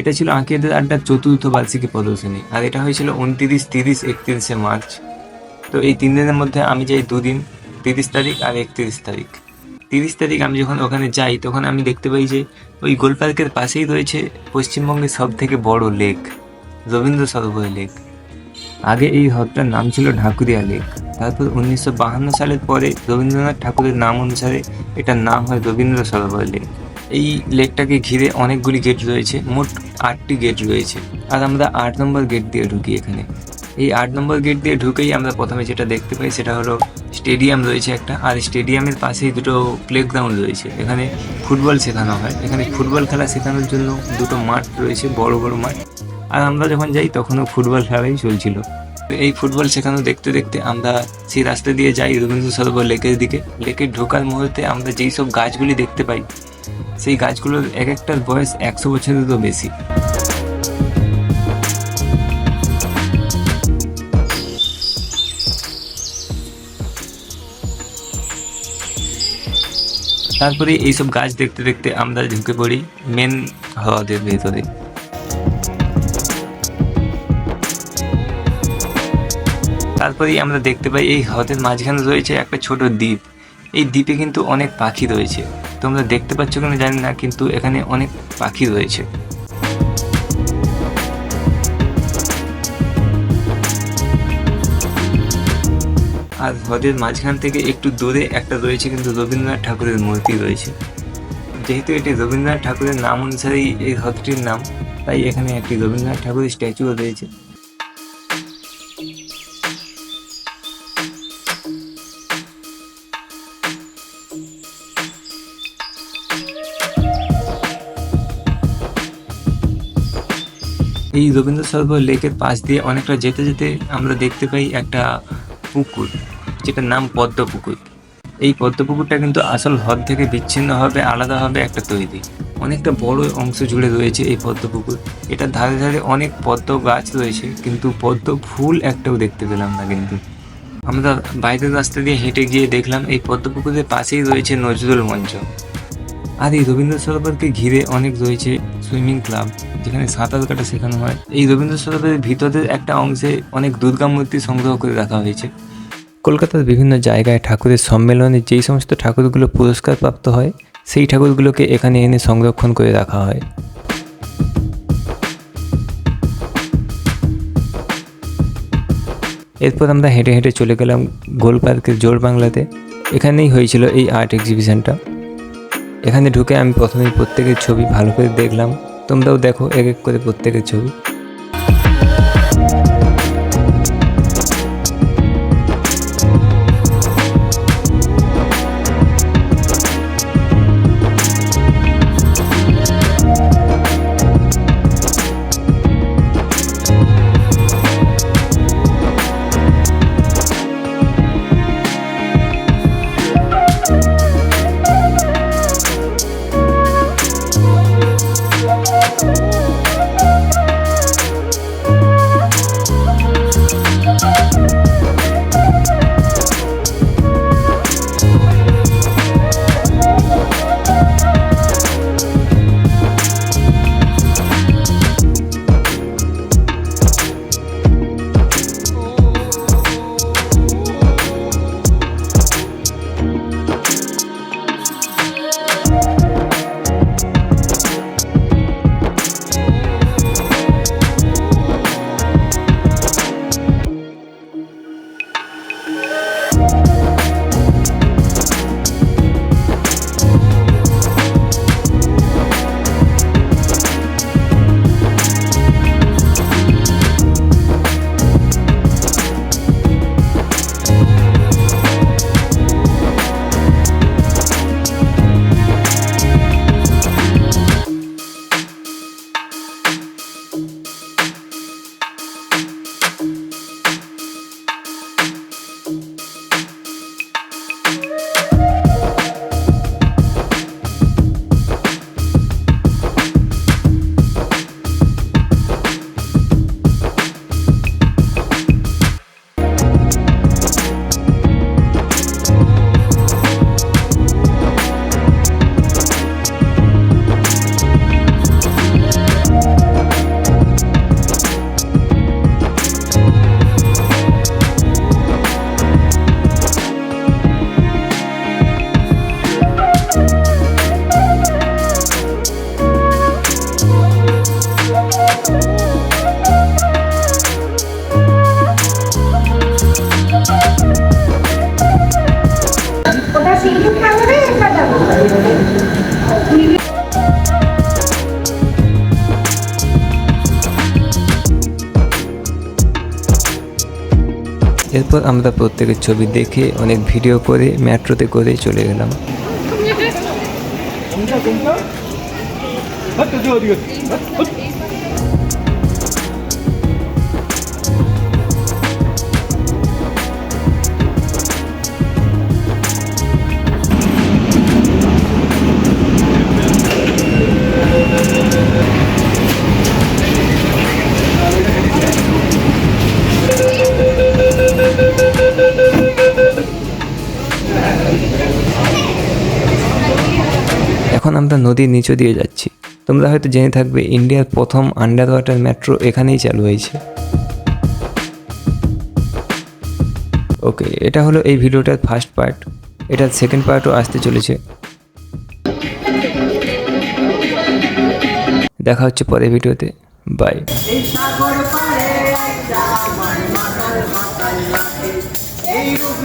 এটা ছিল আঁকিয়াদের আড্ডার চতুর্থ বার্ষিকী প্রদর্শনী, আর এটা হয়েছিল উনত্রিশ, তিরিশ, একত্রিশে মার্চ। তো এই তিন দিনের মধ্যে আমি যাই দুদিন, তিরিশ তারিখ আর একত্রিশ তারিখ। তিরিশ তারিখ আমি যখন ওখানে যাই, তখন আমি দেখতে পাই যে ওই গোল পার্কের পাশেই রয়েছে পশ্চিমবঙ্গের সব থেকে বড় লেক, রবীন্দ্র সরোবর লেক। আগে এই হ্রদটার নাম ছিল ঢাকুরিয়া লেক। তারপর উনিশশো সালের পরে রবীন্দ্রনাথ ঠাকুরের নাম অনুসারে এটার নাম হয় রবীন্দ্র সরোবর লেক। এই লেকটাকে ঘিরে অনেকগুলি গেট রয়েছে, মোট আটটি গেট রয়েছে। আর আমরা আট নম্বর গেট দিয়ে ঢুকি এখানে। এই আট নম্বর গেট দিয়ে ঢুকেই আমরা প্রথমে যেটা দেখতে পাই, সেটা হলো স্টেডিয়াম রয়েছে একটা, আর স্টেডিয়ামের পাশেই দুটো প্লেগ্রাউন্ড রয়েছে। এখানে ফুটবল শেখানো হয়। এখানে ফুটবল খেলা শেখানোর জন্য দুটো মাঠ রয়েছে, বড় বড় মাঠ। আর আমরা যখন যাই, তখনও ফুটবল খেলাই চলছিল। এই ফুটবল শেখানো দেখতে দেখতে আমরা সেই রাস্তা দিয়ে যাই রবীন্দ্র সরোবর লেকের দিকে। লেকে ঢোকার মুহূর্তে আমরা যেই সব গাছগুলি দেখতে পাই সেই গাছগুলোর এক একটার বয়স একশো বছরেরও বেশি। তারপরে এইসব গাছ দেখতে দেখতে আমরা ঢুকে পড়ি মেন হ্রদের ভেতরে। তারপরেই আমরা দেখতে পাই এই হ্রদের মাঝখানে রয়েছে একটা ছোট দ্বীপ। এই দ্বীপে কিন্তু অনেক পাখি রয়েছে। তোমরা দেখতে পাচ্ছ কিনা জানি না, কিন্তু এখানে অনেক পাখি রয়েছে। আর হ্রদের মাঝখান থেকে একটু দূরে একটা রয়েছে, কিন্তু রবীন্দ্রনাথ ঠাকুরের মূর্তি রয়েছে। যেহেতু এটি রবীন্দ্রনাথ ঠাকুরের নাম অনুসারেই এই হ্রদটির নাম, তাই এখানে একটি রবীন্দ্রনাথ ঠাকুরের স্ট্যাচুও রয়েছে। এই রবীন্দ্র সরোবর লেকের পাশ দিয়ে অনেকটা যেতে যেতে আমরা দেখতে পাই একটা পুকুর, যেটার নাম পদ্ম পুকুর এই পদ্ম পুকুরটা কিন্তু আসল হ্রদ থেকে বিচ্ছিন্নভাবে আলাদাভাবে একটা তৈরি। অনেকটা বড় অংশ জুড়ে রয়েছে এই পদ্ম পুকুর এটার ধারে ধারে অনেক পদ্ম গাছ রয়েছে, কিন্তু পদ্ম ফুল একটাও দেখতে পেলাম না কিন্তু। আমরা বাইরের রাস্তা দিয়ে হেঁটে গিয়ে দেখলাম এই পদ্ম পুকুরের পাশেই রয়েছে নজরুল মঞ্চ। আর এই রবীন্দ্র সরোবরকে ঘিরে অনেক রয়েছে সুইমিং ক্লাব, যেখানে সাঁতার কাটা শেখানো হয়। এই রবীন্দ্র সরোবরের ভিতরের একটা অংশে অনেক দুর্গা মূর্তি সংগ্রহ করে রাখা হয়েছে। কলকাতার বিভিন্ন জায়গায় ঠাকুরের সম্মেলনে যেই সমস্ত ঠাকুরগুলো পুরস্কার প্রাপ্ত হয়, সেই ঠাকুরগুলোকে এখানে এনে সংরক্ষণ করে রাখা হয়। এরপর আমরা হেঁটে হেঁটে চলে গেলাম গোল পার্কের জোর বাংলাতে এখানেই হয়েছিল এই আর্ট এক্সিবিশনটা এখানে ঢুকে আমি প্রথমেই প্রত্যেকের ছবি ভালো করে দেখলাম। তোমরাও দেখো এক এক করে প্রত্যেকের ছবি। এরপর আমরা প্রত্যেকের ছবি দেখে অনেক ভিডিও করে মেট্রোতে করে চলে গেলাম আমরা নদীর নিচু দিয়ে যাচ্ছি। তোমরা হয়তো জেনে থাকবে, ইন্ডিয়ার প্রথম আন্ডার ওয়াটার মেট্রো এখানেই চালু হয়েছে। ওকে এটা হলো এই ভিডিওটার ফার্স্ট পার্ট এটার সেকেন্ড পার্টও আসতে চলেছে। দেখা হচ্ছে পরের ভিডিওতে। বাই এই রূপ